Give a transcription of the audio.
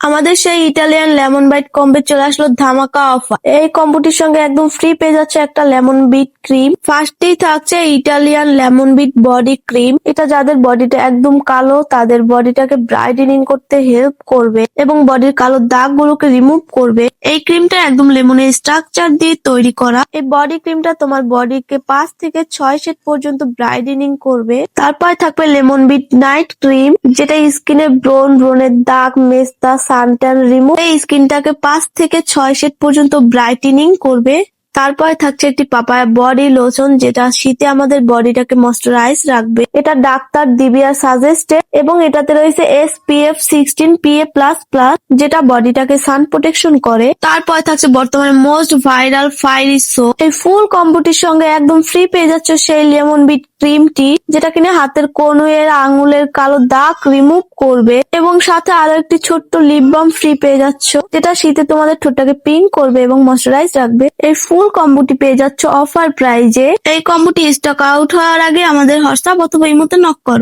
আমাদের সেই Italian lemon byte কম্বে চলে আসলো ধামাকা অফার এই কম্বোটির সঙ্গে একদম ফ্রি পেয়ে যাচ্ছে একটা লেমন বিট ক্রিম ফার্স্টেই থাকছে Italian lemon beat body cream এটা যাদের বডিটা একদম কালো, তাদের বডিটাকে ব্রাইটেনিং করতে হেল্প করবে এবং বডির কালো দাগগুলোকে রিমুভ করবে। এই ক্রিমটা একদম লেমনের স্ট্রাকচার দিয়ে তৈরি করা। এই বডি ক্রিমটা তোমার বডিকে পাঁচ থেকে ছয় শেড পর্যন্ত ব্রাইটেনিং করবে। তারপর থাকবে লেমন বিট নাইট ক্রিম যেটা স্কিনে ব্রোন ব্রনের দাগ, মেস্তা সানট্যান রিমুভ। এই স্কিনটাকে পাঁচ থেকে ছয় সেট পর্যন্ত ব্রাইটেনিং করবে। তারপরে থাকছে একটি পাপায়া বডি লোশন, যেটা শীতে আমাদের বডিটাকে ময়শ্চারাইজ রাখবে। এটা ডাক্তার দিবিয়া সাজেস্টেড এবং এটাতে রয়েছে S P F sixteen PA plus plus যেটা বডিটাকে সান প্রোটেকশন করে। তারপরে থাকছে বর্তমানে মোস্ট ভাইরাল ফায়ারি সোপ এই ফুল কম্বোটির সঙ্গে একদম ফ্রি পেয়ে যাচ্ছে সেই লেমন বিট ক্রিমটি যেটা কিনা হাতের কনুয়ের আঙুলের কালো দাগ রিমুভ করবে। এবং সাথে আরও একটি ছোট্ট লিপ বাম ফ্রি পেয়ে যাচ্ছ, যেটা শীতে তোমাদের ঠোঁটটাকে পিঙ্ক করবে এবং ময়শ্চারাইজ রাখবে। এই ফুল কম্বোটি পেয়ে যাচ্ছ অফার প্রাইজে এই কম্বোটি স্টক আউট হওয়ার আগে আমাদের হোয়াটসঅ্যাপ অথবা ইমোতে নক করো।